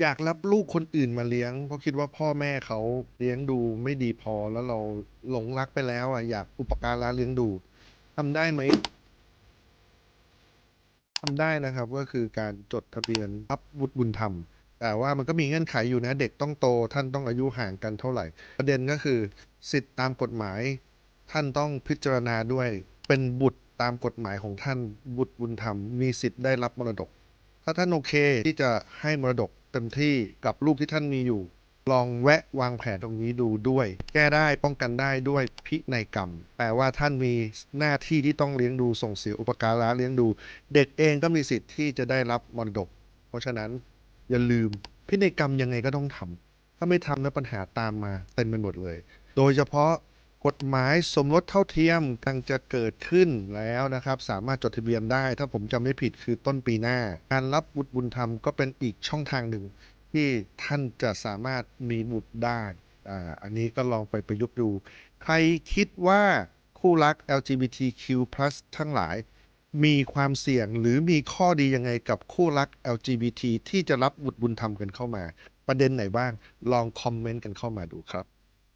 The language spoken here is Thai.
อยากรับลูกคนอื่นมาเลี้ยง เพราะคิดว่าพ่อแม่เขาเลี้ยงดูไม่ดีพอแล้วเราหลงรักไปแล้วอะอยากอุปการะเลี้ยงดูทำได้ไหมทำได้นะครับก็คือการจดทะเบียนรับบุตรบุญธรรม แต่ว่ามันก็มีเงื่อนไขอยู่นะเด็กต้องโต ท่านต้องอายุห่างกันเท่าไหร่ ประเด็นก็คือสิทธิ์ตามกฎหมาย ท่านต้องพิจารณาด้วยเป็นบุตรตามกฎหมายของท่านบุตรบุญธรรม มีสิทธิ์ได้รับมรดก ถ้าท่านโอเคที่จะให้มรดก เต็มที่กับลูกที่ท่านมีอยู่ ลองแวะวางแผนตรงนี้ดูด้วย แก้ได้ป้องกันได้ด้วยพินัยกรรม แปลว่าท่านมีหน้าที่ที่ต้องเลี้ยงดูส่งเสียอุปการะเลี้ยงดู เด็กเองก็มีสิทธิ์ที่จะได้รับมรดก เพราะฉะนั้นอย่าลืมพินัยกรรมยังไงก็ต้องทำถ้าไม่ทำแล้วปัญหาตามมาเต็มไปหมดเลย โดยเฉพาะ กฎหมายสมรสเท่าเทียมกำลังจะเกิดขึ้นแล้วนะครับ สามารถจดทะเบียนได้ ถ้าผมจำไม่ผิดคือต้นปีหน้า การรับบุตรบุญธรรมก็เป็นอีกช่องทางหนึ่ง ที่ท่านจะสามารถมีบุตรได้อ่าอันนี้ก็ลองไปประยุกต์ดู ใครคิดว่าคู่รัก LGBTQ+ ทั้งหลาย มีความเสี่ยงหรือมีข้อดียังไงกับคู่รัก LGBT ที่จะรับบุตรบุญธรรมกันเข้ามา ประเด็นไหนบ้างลองคอมเมนต์กันเข้ามาดูครับ